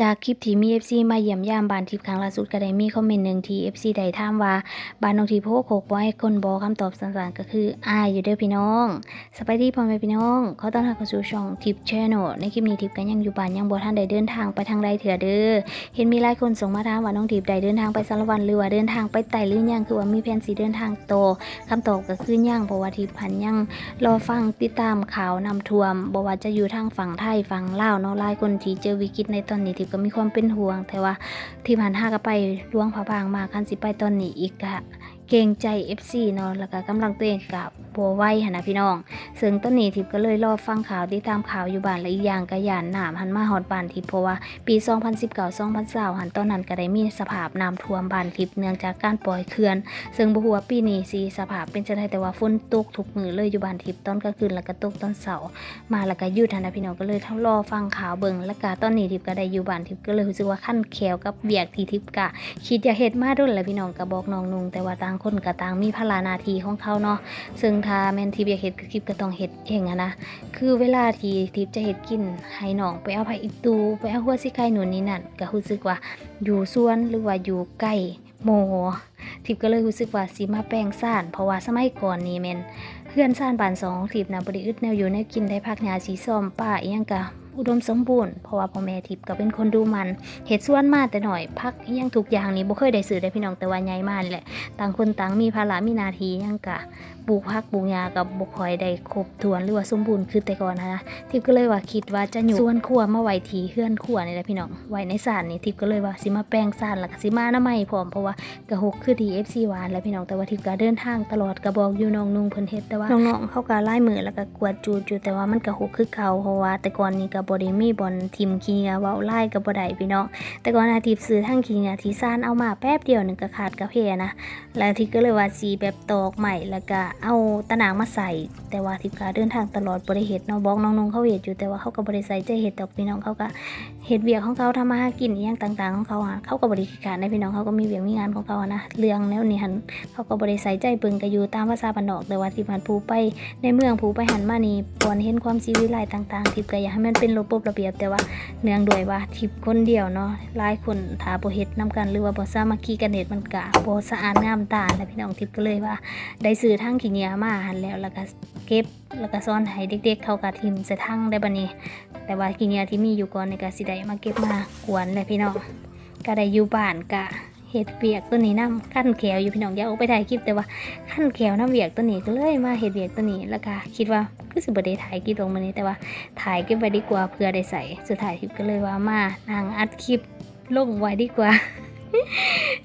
จากคลิปที่มี FC มาเยี่ยมยามบ้านทิพย์ครั้งล่าสุดก็ได้มีคอมเมนต์หนึ่งที่ FC ได้ถามว่าบ้านน้องทิพย์โพกโคกบ่ให้คนบอกคำตอบสั้นๆก็คืออายอยู่เด้อพี่น้องสบายดีพ่อแม่พี่น้องขอต้อนรับเข้าสู่ช่องทิพย์แชนแนลในคลิปนี้ทิพย์ก็ยังอยู่บ้านยังบ่ทันได้เดินทางไปทางใดเถื่อเด้อเห็นมีหลายคนส่งมาถามว่าน้องทิพย์ได้เดินทางไปสารวันหรือว่าเดินทางไปไต่หรือยังคือว่ามีแผนสิเดินทางโตคำตอบก็คือยังเพราะว่าทิพย์พันยังรอฟังติดตามข่าวนำท่วมบอกว่าจะอยู่ทางฝั่งไทยฝั่งลาวเนาะหลายคนที่เจอวิกฤตในตอนนี้ทิพก็มีความเป็นห่วง แต่ว่าที่ผ่านห้าก็ไปล่วงผาบางมาคันสิไปตอนนี้อีกกะ เกรงใจ FC เนาะแล้วก็กำลังตัวเองกับโบไหวหนะพี่น้อง ซึ่งตอนนี้ทิพย์ก็เลยรอฟังข่าวติดตามข่าวอยู่บ้านและอีกอย่างก็ยานหน้ำหันมาฮอดบ้านทิพย์เพราะว่าปี 2019 2020หันตอนนั้นก็ได้มีสภาพน้ำท่วมบ้านทิพย์เนื่องจากการปล่อยเขื่อน ซึ่งบ่ฮู้ว่าปีนี้สิสภาพเป็นจังไดแต่ว่าฝนตกทุกมือเลยอยู่บ้านทิพย์ตอนกลางคืนแล้วก็ตกตอนเช้ามาแล้วก็หยุดหนะพี่น้องก็เลยทั้งรอฟังข่าวเบิ่งแล้วก็ตอนนี้ทิพย์ก็ได้อยู่บ้านทิพย์ก็เลยรู้สึกว่าขั้นแขวกับเบียกที่ทิพย์กะคิดอยากเฮ็ดมาดุนแหละพี่น้องก็บอกน้องนุงแต่ว่าต่างคนก็ต่างมีภาระหน้าที่ของเขาเนาะซึ่งถ้าแม่นทิพย์อยากเฮ็ดก็ทิพก็ต้องเฮ็ดเองอะนะคือเวลาที่ทิพย์จะเฮ็ดกินให้น้องไปเอาผักอีตูไปเอาหัวสิไข่หนุนนี่นั่นก็รู้สึกว่าอยู่สวนหรือว่าอยู่ใกล้หมู่ทิพย์ก็เลยรู้สึกว่าสิมาแปลงซ่านเพราะว่าสมัยก่อนนี่แม่นเพื่อนซ่านบานสองทิพย์นะบริอึดแนวอยู่แนวกินได้พักหญ้าสีส้มป้าอีหยังกะ อุดมสมบูรณ์เพราะว่าพ่อแม่ทิพย์ก็เป็นคนดูมันเห็ดส่วนมาแต่หน่อยพักยังทุกอย่างนี่บ่เคยได้ซื้อได้พี่น้องแต่ว่าใหญ่มากแหละต่างคนต่างมีภาระมีนาทียังกะปลูกพักปลูกหญ้ากับบ่ค่อยได้ครบถ้วนหรือว่าสมบูรณ์คือแต่ก่อนนะนะทิพย์ก็เลยว่าคิดว่าจะอยู่ส่วนครัวมาไว้ทีเฮือนครัวนี่แหละพี่น้องไว้ในศาลนี่ทิพย์ก็เลยว่าสิมาแปลงศาลแล้วก็สิมาหน้ำใหม่พร้อมเพราะว่ากระหกคือดี FC หวานแล้วพี่น้องแต่ว่าทิพย์ก็เดินทางตลอดกระบอกอยู่น้องนุ่งเพิ่นเฮ็ดแต่ว่าน้องๆเขาก็ไล่มือแล้วก็กวดจูดอยู่แต่ว่ามันกระหกคือเก่าเพราะว่าแต่ก่อนนี้ก็บ่ได้มีบอลทีมคีเนียเว้าไล่กับ่ได้พี่น้องแต่ก่อนอาทิตย์ซื้อทั้งคีเนียที่ซ่านเอามาแป๊บเดียวหนึ่งก็ขาดกระเพนะแล้วทิพก็เลยว่าสีแบบตอกใหม่แล้วก็เอาตะนางมาใส่ แต่ว่าทิพก็เดินทางตลอดบ่ได้เห็ดน้องบอกน้องนุ่งเขาเห็ดอยู่แต่ว่าเขาก็บ่ได้ใส่ใจเห็ดดอกพี่น้องเขาก็เฮ็ดเวียกของเขาทำมาหากินอย่างต่างๆของเขาอะเขาก็บริการในพี่น้องเขาก็มีเวียกมีงานของเขาอะนะเรื่องแนวนี้หันเขาก็บริใส่ใจเบิ่งก็อยู่ตามภาษาบ้านนอกแต่ว่าที่ผ่านผู้ไปในเมืองผู้ไปหันมานี่ปอนเห็นความชีวิไลต่างๆทิพย์ก็อยากให้มันเป็นระบบระเบียบแต่ว่าเนื่องด้วยว่าทิพย์คนเดียวเนาะหลายคนถ้าบ่เฮ็ดนํกันหรือว่าบ่สามัคคีกันเฮ็ดมันก็บ่สะอาดงามตาและพี่น้องทิพย์ก็เลยว่า ได้ซื้อทั้งขี้เหนียมาหันแล้วแล้วก็ เก็บแล้วก็ซ่อนให้เด็กๆเขาก็ทิมใส่ทั้งได้บัดนี้ แต่ว่าขี้เนียที่มีอยู่ก่อนในกสิได้มาเก็บมากวนเลยพี่น้องก็ได้อยู่บ้านกะเห็ดเบียกตัวนี้น้ำขั้นแขวอยู่พี่น้องอยากเอาไปถ่ายคลิปแต่ว่าขั้นแขวน้ำเบียกตัวนี้ก็เลยมาเห็ดเบียกตัวนี้แล้วก็คิดว่าคือสิบได้ถ่ายคลิปลงมานี้แต่ว่าถ่ายเก็บไว้ดีกว่าเพื่อได้ใส่สุดท้ายคลิปก็เลยว่ามาทางอัดคลิปลงไว้ดีกว่า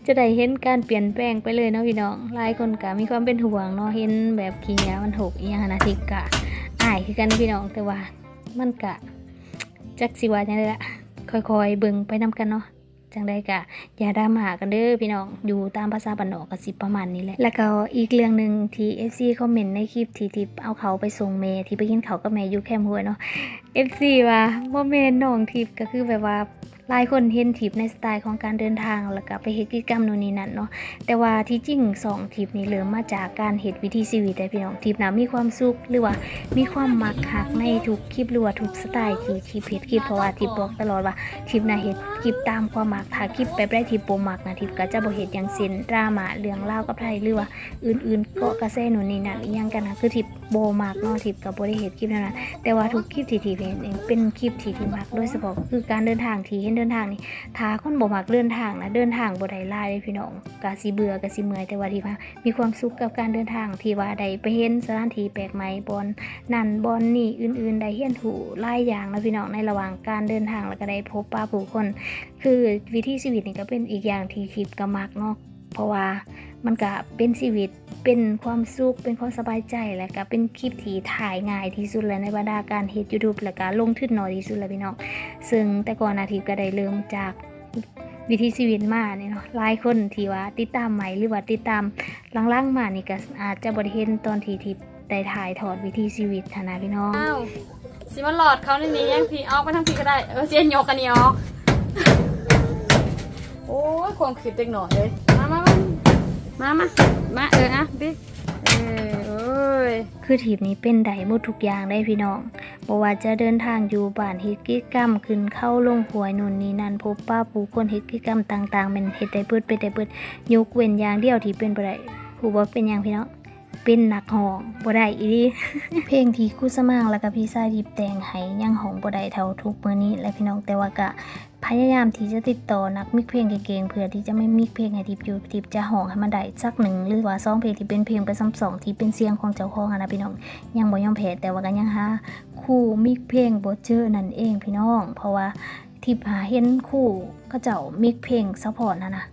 จะได้เห็นการเปลี่ยนแปลงไปเลยเนาะพี่น้องหลายคนก็มีความเป็นห่วงเนาะเห็นแบบขี้เหนียมันหกอีหยังนนะทิพย์กะอายคือกันพี่น้องแต่ว่ามันกะจักสิว่าจังไดละค่อยๆเบิ่งไปนำกันเนาะจังได้กะอย่าดราม่ากันเด้อพี่น้องอยู่ตามภาษาบ้านนอกกสิประมาณนี้แหละแล้วก็อีกเรื่องหนึ่งที่ FC คอมเมนต์ในคลิปที่ทิปเอาเขาไปส่งเมย์ที่ไปกินเขากับแม่อยู่แคมป์ห้วเนาะ FC ว่าบ่แม่นน้องทิปก็คือแบบว่า หลายคนเห็นทิปในสไตล์ของการเดินทางแล้วก็ไปเฮ็ดกิจกรรมนู่นนี่นั่นเนาะแต่ว่าที่จริงสองทิปนี้เริ่มมาจากการเห็ดวิถีชีวิตแต่พี่น้องทิปนะมีความสุขหรือว่ามีความมักหักในทุกคลิปหรือว่าทุกสไตล์ที่ทิปเห็ดคลิปเพราะว่าทิปบอกตลอดว่าทิปนะเห็ดคลิปตามความมักถ้าคลิปแบบได้ทิปโปมักนะทิปก็จะบ่เห็ดอย่างเส้นดราม่าเรื่องเล่ากับไทยหรือว่าอื่นๆเกาะกระแสนู่นนี่นั่นอีหยังกันนะคือทิปโบมักนาะทริปก็บ่ได้เห็ดคลิปนั้นนะแต่ว่าทุกคลิปที่ทริปเห็นเป็นคลิปที่ที่มักโดยเฉพาะคือการเดินทางที่เห็นเดินทางนี่ถ้าคนโบมักเดินทางนะเดินทางบ่ได้หลายเลยพี่น้องกะสิเบื่อกะสิเมื่อยแต่ว่าที่ว่ามีความสุขกับการเดินทางที่ว่าได้ไปเห็นสถานที่แปลกใหม่บอนนั่นบอนนี่อื่น ๆ ได้เห็นหูหลายอย่างนะพี่น้องในระหว่างการเดินทางแล้วก็ได้พบปะผู้คน คือวิถีชีวิตนี่ก็เป็นอีกอย่างที่คิดก็มักเนาะ เพราะว่ามันก็เป็นชีวิตเป็นความสุขเป็นความสบายใจและก็เป็นคลิปที่ถ่ายง่ายที่สุดเลยในบรรดาการเฮ็ด YouTube และก็ลงทุนน้อยที่สุดเลยพี่น้องซึ่งแต่ก่อนอาทิตย์ก็ได้เริ่มจากวิถีชีวิตมาเนี่ยเนาะหลายคนที่ว่าติดตามใหม่หรือว่าติดตามลังๆมานี่ก็อาจจะบ่ได้เห็นตอนที่ทิพย์ได้ถ่ายทอดวิถีชีวิตหั้นนะพี่น้องอ้าวสิมันหลอดเขาในนี้ยังพี่เอาไปทั้งพี่ก็ได้เออเจียนโยกกันนี่ออกโอ้ยความคิดเด็กหน่อยเลย มามามามามามาเอออะบิ๊กเออโอ้ยคือทีมนี้เป็นไดหมดทุกอย่างได้พี่น้องบ่ว่าจะเดินทางอยู่บ้านเฮ็ดกิจกรรมขึ้นเข้าลงหวยนู่นนี่นั่นพบป้าผู้คนเฮ็ดกิจกรรมต่างๆแมันเฮ็ดได้เบิดเป็นได้เบิดยกเว้นอย่างเดียวที่เป็นบ่ได้ผู้บ่เป็นหยังพี่น้องเป็นนักห้องบ่ได้อีหลีเพลงที่ครูสมางแล้วก็พี่ชายดิบแต่งให้ยังห้องบ่ได้เท่าทุกมื้อนี้และพี่น้องแต่ว่าก็ พยายามที่จะติดต่อนักมิกเพลงเก่งๆเพื่อที่จะไม่มิกเพลงให้ทิบอยู่ทิบจะห้องให้มันได้สักหนึ่งหรือว่าสองเพลงที่เป็นเพลงประซ้ำสองที่เป็นเสียงของเจ้าของนะพี่น้อง ยังบ่ยอมแพ้แต่ว่าก็ยังหาคู่มิกเพลงบ่เจอนั่นเองพี่น้อง เพราะว่าที่หาเห็นคู่ก็เจ้ามิกเพลงซัพพอร์ตนะนะ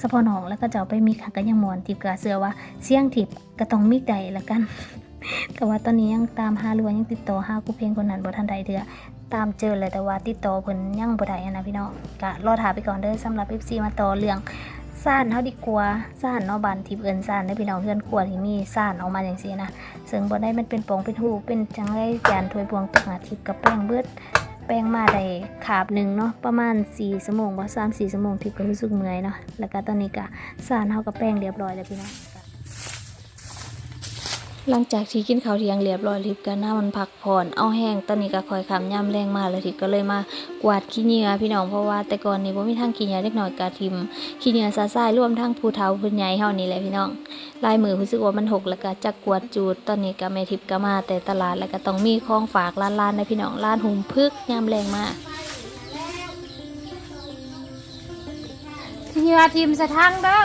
ซัพพอร์ตน้องแล้วก็เจ้าไปมิกหาก็ยังมวนทิบก็เชื่อว่าเสียงทิบก็ต้องมิกได้ละกัน แต่ว่าตอนนี้ยังตามหาหรือว่ายังติดต่อหาคู่เพลงคนนั้นบ่ทันใดเถื่อตามเจอเลยแต่ว่าติดต่อเพิ่นยังบ่ได้นะพี่น้องก็รอถาไปก่อนเด้อสำหรับ FC มาต่อเรื่องซ่านเฮาดีกว่าซ่านเนาะบ้านทิพเอิ้นซ่านได้พี่น้องเพื่อนครัวที่มีซ่านออกมาจังซี่นะซึ่งบ่ได้มันเป็นปองเป็นหูเป็นจังไรจานถ้วยบวงตักหาทิพย์กับแป้งเบิดแป้งมาได้ขาบหนึ่งเนาะประมาณ4ชั่วโมงบ่า3 4ชั่วโมงทิพก็รู้สึกเมื่อยเนาะแล้วก็ตอนนี้ก็ซ่านเฮากับแป้งเรียบร้อยแล้วพี่น้อง หลังจากที่กินข้าวเที่ยงเรียบร้อยทิพย์ก็น่ามันพักผ่อนเอาแห้งตอนนี้ก็คอยคำย่ำแรงมาแล้วทิพย์ก็เลยมากวาดขี้เหงื่อพี่น้องเพราะว่าแต่ก่อนนี้บ่มีทางขี้เหงื่อเล็กน้อยก็ทิมขี้เหงื่อซาซายร่วมทั้งผู้เฒ่าผู้ใหญ่เฮานี่แหละพี่น้องลายมือรู้สึกว่ามันหกแล้วก็จักกวดจูดตอนนี้ก็แม่ทิพย์ก็มาแต่ตลาดแล้วก็ต้องมีของฝากร้านๆนะพี่น้องร้านหุ่มพึกยามแรงมากเหงื่อทีมสะทั้งเด้อ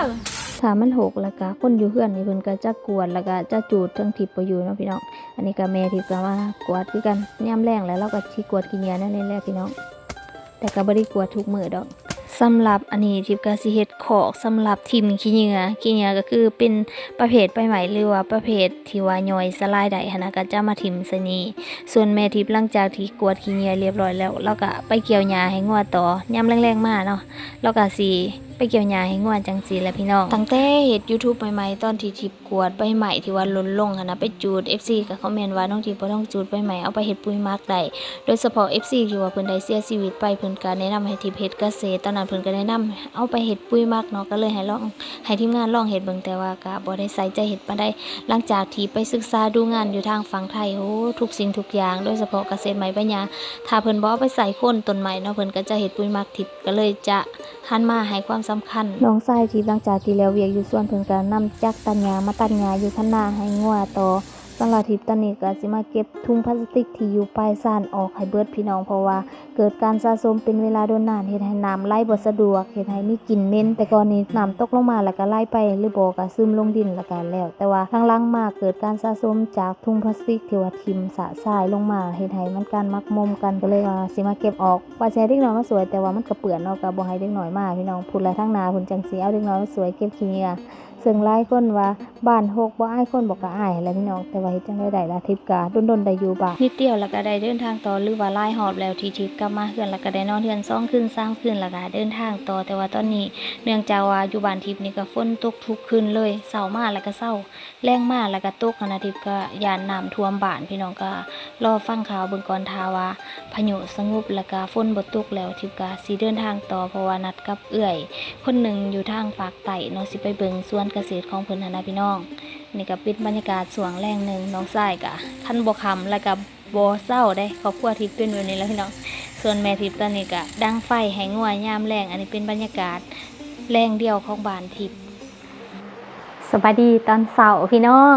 ถ้ามันหกแล้วก็คนอยู่เฮือนนี่เพิ่นก็จักวดแล้วก็จะจูดทั้งทิพย์บ่อยู่เนาะพี่น้อง อันนี้ก็แม่ทิพย์ก็มากวดคือกันยามแรงแล้วเราก็สิกวดขี้เหงื่อนั่นแหละพี่น้อง แต่ก็บ่ได้กวดทุกมือดอกสำหรับอันนี้ทิพย์ก็สิเฮ็ดขอกสำหรับทีมขี้เหงื่อขี้เหงื่อก็คือเป็นประเภทใบไหมหรือว่าประเภทที่ว่าย่อยสลายได้หนะก็จะมาทิมสนีส่วนแม่ทิพย์หลังจากที่กวดขี้เหงื่อเรียบร้อยแล้วเราก็ไปเกี่ยวหญ้าให้งัวต่อยามแรงๆมาเนาะเราก็สิ เกี่ยวหญ้าให้งัวจังซี่แหละพี่น้อง ตั้งแต่เฮ็ด YouTube ใหม่ๆตอนที่ทิพย์กวดใบใหม่ที่ว่าล่นลงนนะไปจูด FC ก็คอมเมนต์ว่าน้องทิพย์บ่ต้องจูดใบใหม่เอาไปเฮ็ดปุ๋ยมักได้โดยเฉพาะ FC ที่ว่าเพิ่นได้เสียชีวิตไปเพิ่นก็แนะนำให้ทิพย์เฮ็ดเกษตรตอนนั้นเพิ่นก็แนะนำเอาไปเฮ็ดปุ๋ยมักเนาะก็เลยให้ลองให้ทีมงานลองเฮ็ดเบิ่งแต่ว่าก็บ่ได้ใส่ใจเฮ็ดปานใดหลังจากที่ไปศึกษาดูงานอยู่ทางฝั่งไทยโอ้ทุกสิ่งทุกอย่างโดยเฉพาะเกษตรไม้ใบหญ้าถ้าเพิ่นบ่เอาไปใส่โคนต้นไม้เนาะเพิ่นก็จะเฮ็ดปุ๋ยมักทิพย์ก็เลยจะหันมาให้ความสำคัญน้องชายที่หลังจากที่แล้วเวียกอยู่ส่วนเพิ่นก็นำจักตัดหญ้ามาตัดหญ้าอยู่ข้างหน้าให้งัวต่อำหรับทิปตอนนี้ก็สิมาเก็บถุงพลาสติกที่อยู่ปลายซ่านออกให้เบิดพี่น้องเพราะว่า เกิดการสะสมเป็นเวลาโดนนานเฮ็ดให้น้ำไหลบ่สะดวกเฮ็ดให้มีกลิ่นเหม็นแต่ก่อนนี้น้ำตกลงมาแล้วก็ไหลไปหรือบ่ก็ซึมลงดินแล้วก็แล้ว แต่ว่าหลังๆมาเกิดการสะสมจากถุงพลาสติกที่ว่าทิ่มสะสายลงมาเฮ็ดให้มันการมักมมกันก็เลยว่าสิมาเก็บออกว่าสิให้เด็กน้อยมาสวยแต่ว่ามันก็เปื้อนเนาะก็บ่ให้เด็กน้อยมาพี่น้องพูดแล้วทั้งนาพุ่นจังสิเอาเด็กน้อยมาสวยเก็บขี้เหงื่อ ซึ่งหลายคนว่าบ้านหกบ่อายคนบอกก็อายแหล้วพี่น้องแต่ว่าเฮ็ดจังได๋ได้ละทิพกาดนๆได้อยู่บ้านนิดเดียวแล้วก็ได้เดินทางต่อหรือว่าไลายหอบแล้วทีทิพกลับมาเฮือนแล้วก็ได้นอนเฮือน2คืน3คืนแล้วก็เดินทางต่อแต่ว่าตอนนี้เนื่องจากว่าอยู่บ้านทิพนี่ก็ฝนตกทุกคืนเลยเช้ามากแล้วก็เช้าแรงมากแล้วก็ตกหั้นะทิพก็ย่านน้ำท่วมบ้านพี่น้องก็รอฟังข่าวเบิ่งก่อนทาว่าพายุสงบแล้วก็ฝนบ่ตกแล้วทิพก็สิเดินทางต่อเพราะว่านัดกับเอื้อย คนหนึ่งอยู่ทางฝากไต่เนาะสิไปเบิงสวนเกษตรของเพิ่นหนนะพี่น้อง นี่ก็เป็นบรรยากาศสวงแรงหนึ่งน้องชายกะคันบ่คำแล้วก็บ่เศร้าได้ครอบครัวทิพย์เป็นแบบนี้แล้วพี่น้อง ส่วนแม่ทิพย์ตอนนี้ก็ดังไฟให้งัวยามแรงอันนี้เป็นบรรยากาศแรงเดียวของบานทิพย์สวัสดีตอนเสาร์พี่น้อง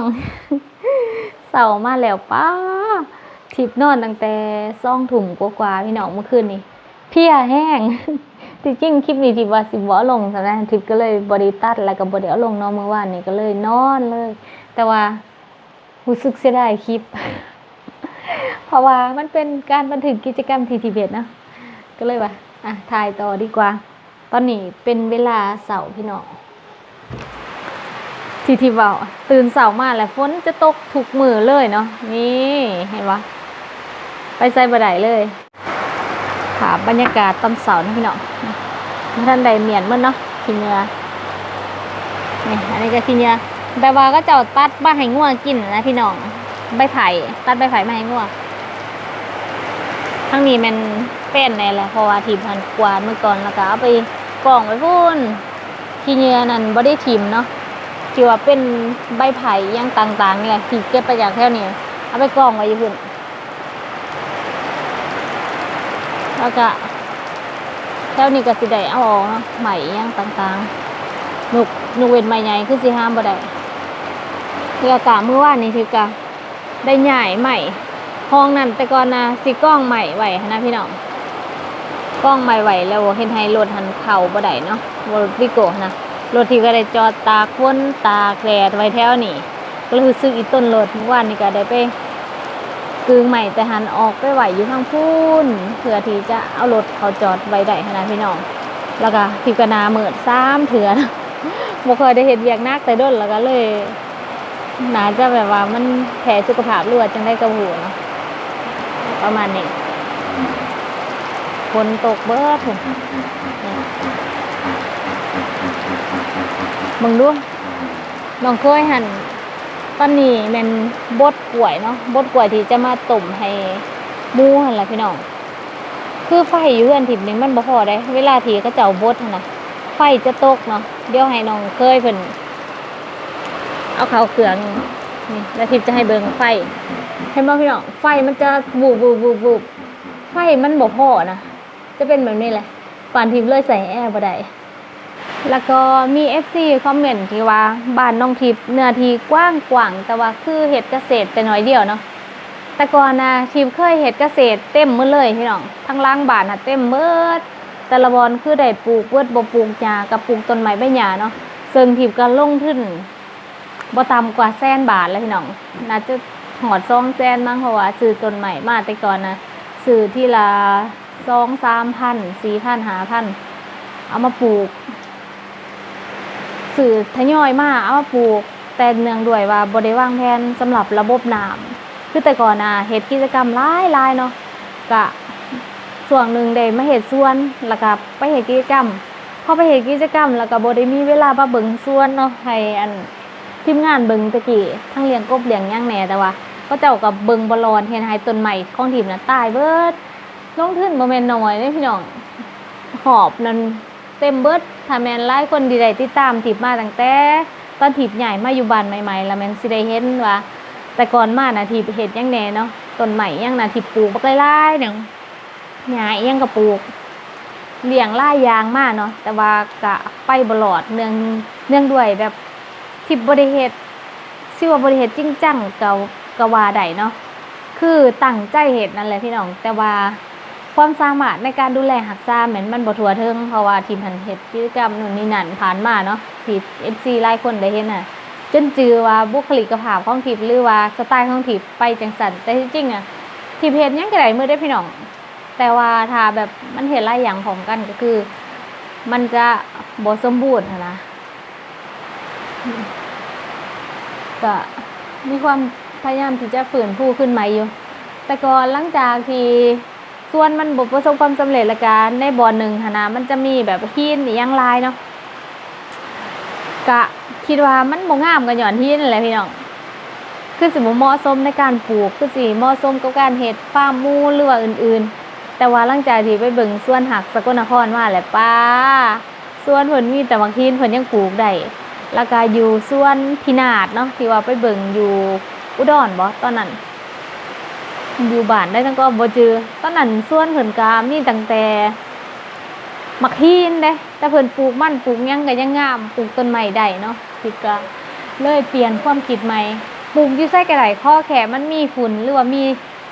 เสาร์มาแล้วป้าทิพย์นอนตั้งแต่ซ่องถุ่มกว่าๆพี่น้องเมื่อคืนนี้เพียแห้ง ที่จริงคลิปนี้ทิพย์ว่าสิบ่าลงสำหรับทิพก็เลยบริตัดแล้วก็บ่ได้เอาลงเนาะเมื่อวานนี้ก็เลยนอนเลย แต่ว่ารู้สึกเสียดายคลิป เพราะว่ามันเป็นการบันทึกกิจกรรมทีทิเบตนะก็เลยว่าอะถ่ายต่อดีกว่า ตอนนี้เป็นเวลาเสาร์พี่น้องทีทีเว่าตื่นเสาร์มาแล้วฝนจะตกทุกมือเลยเนาะนี่เห็นปะไปใส่บไดเลย ค่ะบรรยากาศตอนเสาร์นี่พี่น้องท่านใดเมียนมันเนาะขี้เหงือนี่อันนี้ก็ขี้เหงือแบว่าก็จะเอาตัดมาให้ง่วงกินนะพี่น้องใบไผ่ตัดใบไผ่มาให้ง่วงทั้งนี้มันเป็นในแหละเพราะว่าทีมพันกวาดเมื่อก่อนแล้วก็เอาไปกล่องไว้พุ่นขี้เหงือนั่นบ่ได้ทิมเนาะที่ว่าเป็นใบไผ่ยังต่างๆนี่แหละที่เก็บไปจากแถวนี้เอาไปกล่องไว้อยู่พุ่น แล้วก็แถวนี้ก็สิได้เอาออกเนาะใหม่อิหยังต่างๆนุกนุกเว้นใหม่ใหญ่คือสิห้ามบ่ได้เรือกะเมื่อวานนี้ถือกะได้ใหญ่ใหม่ห้องนั้นแต่ก่อนนะสิกล้องใหม่ไหวนะพี่น้องกล้องใหม่ไหวแล้วเห็นให้รถหันเข่าบ่ได้เนาะรถวิโก้นะรถที่ก็ได้จอดตากฝนตากแดดไว้แถวนี้ก็เลยซื้ออีต้นรถเมื่อวานนี้ก็ได้ไป กึงใหม่แต่หันออกไปไหวอยู่ข้างพูนเพื่อที่จะเอารถเขาจอดไว้ได้หั้นนะพี่น้อง แล้วก็ทิพกนาเมิดซ้ำเถื่อนบ่เคยได้เห็นเวียกนักแต่ด้นแล้วก็เลยน่าจะแบบว่ามันแผลสุขภาพรว่าจังได้กระหูเนาะประมาณนี้ฝนตกเบิดมึงดูน้องเคยหัน ตอนนี้มันบดกล้วยเนาะบดกล้วยที่จะมาต้มให้มูหันละพี่น้อง คือไฟอยู่เพื่อนทิพนี้มันบ่พอได้เวลาที่เขาเจ้าบดนะไฟจะตกเนาะเดี๋ยวให้น้องเคยเพิ่นเอาเขาเครื่องนี่แล้วทิพจะให้เบิงไฟเห็นไหมพี่น้องไฟมันจะบูบบูบบูบบูบไฟมันบ่พอนะจะเป็นแบบนี้แหละปานทิพเลยใส่แอร์บ่ได้ แล้วก็มี FC คอมเมนต์ที่ว่าบ้านน้องทิพย์เนื้อที่กว้างกว่างแต่ว่าคือเฮ็ดเกษตรแต่น้อยเดียวเนาะแต่ก่อนนะทิพย์เคยเฮ็ดเกษตรเต็มมืดเลยพี่น้องทั้งล่างบ้านนะเต็มเบิดแต่ละบอนคือได้ปลูกเบิดบ่ปลูกหญ้ากับปลูกต้นไม้ใบหญ้าเนาะซึ่งทิพย์ก็ลงทุนบ่ต่ำกว่าแสนบาทแล้วพี่น้องน่าจะหอดซองแซนมั้งเพราะว่าซื้อต้นใหม่มาแต่ก่อนนะซื้อที่ละซองสามพันสี่พันหาพันเอามาปลูก ซื้อทยอยมาเอามาปลูก แต่เนื่องด้วยว่าบริวางแผนสำหรับระบบน้ำคือแต่ก่อนนะเฮ็ดกิจกรรมหลายหลายๆเนาะกะส่วนหนึ่งได้มาเฮ็ดส่วนแล้วก็ไปเฮ็ดกิจกรรมพอไปเฮ็ดกิจกรรม แล้วก็บ่ได้มีเวลามาเบิ่งส่วนเนาะให้อันทีมงานเบิงตะกี้ทั้งเลี้ยงกบเลี้ยงย่างแหน่แต่ว่าก็เจ้ากับเบิงบอลอนเห็นหายต้นใหม่ของทีมน่ะตายเบิดลงทุนบ่แม่นน้อยเด้พี่น้องหอบนั่น เต็มเบิดถ้าแมนหลายคนดีได้ติดตามทีมมาตั้งแต่ตอนทีมใหญ่มาอยู่บ้านใหม่ๆแล้วแมนสิได้เห็นว่า แต่ก่อนมาน่ะทีบเฮ็ดยังแน่เนาะต้นใหม่ยังน่ะทีบปลูกบักลายๆหนึงหญ้ายังก็ปลูกเลี้ยงหลายางมากเนาะแต่ว่ากะไปบ่รอดเนื่องเนื่องด้วยแบบทิพย์บริเหตุชื่อว่าบริเหตุจริงจังเกากวาใดเนาะคือตั้งใจเหตุนั่นแหละพี่น้อง แต่ว่า ความสามารถในการดูแลหักษาเหมือนมันบ่ทั่วถึงเพราะว่าทีมพันเหตุกิจกรรมนู่นนี่นั่นผ่านมาเนาะที่เอฟซีหลายคนได้เห็นน่ะจนจือว่าบุคลิกภาพของทิพย์หรือว่าสไตล์ของทิพย์ไปจังสันแต่ที่จริงอะทิพย์เห็นยังก็ได้มือได้พี่น้อง แต่ว่าถ้าแบบมันเห็นหลายอย่างพร้อมกันก็คือ มันจะบ่สมบูรณ์นนะก็มีความพยายามที่จะฝืนผู้ขึ้นมาอยู่ แต่ก่อนหลังจากที่ ส่วนมันบประสบความสำเร็จละการในบ่อหนึ่งหนนะมันจะมีแบบหินอยังลายเนาะกะคิดว่ามันบ่งามกันหย่อนหินนั่นแหละพี่น้องคือสิบเหมาะสมในการปลูกคือสิเหมาะสมกับการเฮ็ดฟาร์มมูหรือว่าอื่นๆ แต่ว่าหลังจากที่ไปเบิ่งส่วนหักสกลนครมาแหละป้าส่วนเพิ่นมีแต่บางหินเพิ่นยังปลูกได้แล้วก็อยู่ส่วนพินาศเนาะที่ว่าไปเบิ่งอยู่อุดรบ่ตอนนั้น อยู่บ้านได้ตั้งก็บ่จือตอนนั้นส่วนเพิ่นก็มีตั้งแต่มักฮีนเด้แต่เพิ่นปลูกมันปลูกหยังก็ยังงามปลูกต้นไม้ได้เนาะคิดก็เลยเปลี่ยนความคิดใหม่ปลูกอยู่ไสก็ไดข้อแค่มันมีฝุ่นหรือว่ามี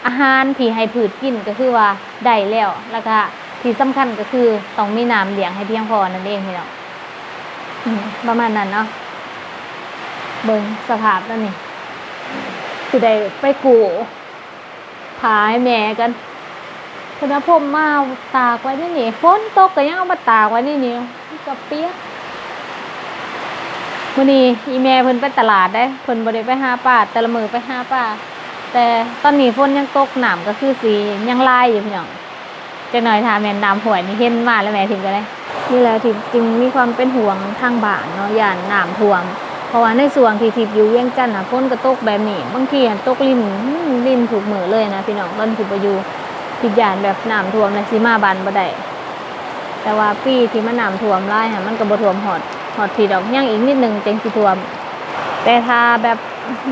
อาหารที่ให้พืชกินก็คือว่าได้แล้วแล้วก็ที่สำคัญก็คือต้องมีน้ำเลี้ยงให้เพียงพอนั่นเองพี่น้องประมาณนั้นเนาะเบิ่งสภาพแล้วนี่สิได้ไปกู ผาให้แม่กันธนพมมาตากไว้นี่นี่ฝนตกก็ยังเอามาตากไว้นี่นี่กับเปียกมื้อนี้อีแม่เพิ่นไปตลาดได้เพิ่นบ่ได้ไปหาปลาแต่ละมือไปหาปลาแต่ตอนนี้ฝนยังตกหน้ำก็คือสียังลายอยู่พี่น้องจักหน่อยถ้าแม่นน้ำหวยนี่เห็นมาแล้วแม่ถึงก็ได้นี่แหละทิพย์จึงมีความเป็นห่วงทางบ้านเนาะย่านน้ำท่วม ราะว่าในส่วนที่ทิพย์อยู่เวียงจันทน์น่ะฝนก็ตกแบบนี้บางทีอะตกลิ่นลิ่นถูกมือเลยนะพี่น้องตอนทิพย์บ่อยู่ทิพย์ย่านแบบน้ำท่วมและสิมาบานบ่ได้แต่ว่าปีที่มันน้ำท่วมหลายค่ะมันก็บ่ท่วมฮอดฮอดทีดอกยังอีกนิดนึงจังสิท่วม แต่ถ้าแบบ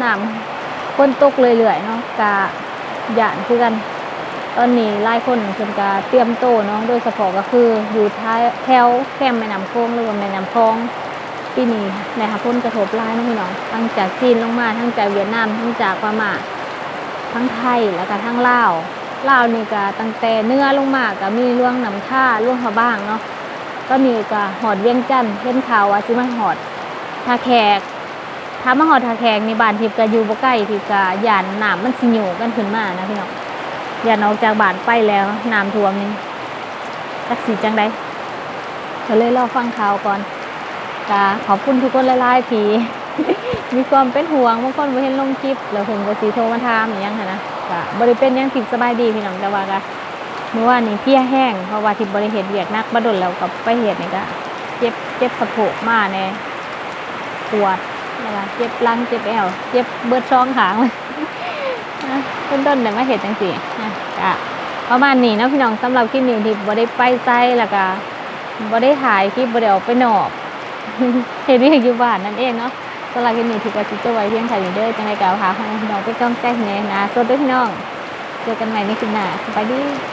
น้ำคนตกเรื่อยๆเนาะกะหยานคือกัน ตอนนี้หลายคนเพิ่นก็เตรียมโตเนาะโดยเฉพาะก็คืออยู่ท้ายแถวแคมแม่น้ำโขงหรือว่าแม่น้ำคลอง ปีนี้นะคะพ้นกระทบหลายนะพี่น้องทั้งจากจีนลงมาทั้งจากเวียดนามทั้งจากพม่าทั้งไทยแล้วก็ทั้งลาวลาวนี่ก็ตั้งแต่เนื้อลงมาก็มีล่วงน้ำท่าล่วงเขาบ้างเนาะก็มีก็หอดเวียงจันทน์เห็นข่าวว่าสิมาหอดทาแขกถ้ามาหอดทาแขกในบ้านทิพย์ก็อยู่บ่ใกล้ทิพย์ก็ย่านน้ำมันสิอยู่กันขึ้นมานะพี่น้องย่านออกจากบ้านไปแล้วน้ำท่วมนี่จักสีจังไดก็เลยรอฟังข่าวก่อน ก็ขอบคุณทุกคนหลายๆทีมีความเป็นห่วงบางคนบ่เห็นลงคลิปแล้วผมก็สิโทรมาถามอหย่างหั้นนะก็บ่ได้เป็นหยังทิพย์สบายดีพี่น้องแต่ว่าก็เมื่อวานนี้เพลียแห้งเพราะว่าทิพย์บ่ได้เฮ็ดเวียกหนักมาดนแล้วก็ไปเฮ็ดนี่ก็เจ็บเจ็บสะโพกมาแน่ปวดแล้วก็เจ็บหลังเจ็บแอวเจ็บเบิดช่องขางเลยเพิ่นต้นได้มาเฮ็ดจังซี่นะก็ประมาณนี้เนาะพี่น้องสำหรับคลิปนี้ทิพย์บ่ได้ไปไสแล้วก็บ่ได้ถ่ายคลิปบ่ได้ออกไปนอก เฮดี้อยู่บ้านนั่นเองเนาะสำหรับคลินนี้ถือว่าสิจะไว้เพียงแค่นี้เด้อจังได๋ก็เอาหาของพี่น้องไปจ้องใจให้แน่นะสวัสดีพี่น้อง เจอกันใหม่ในคลิปหน้าสบายดี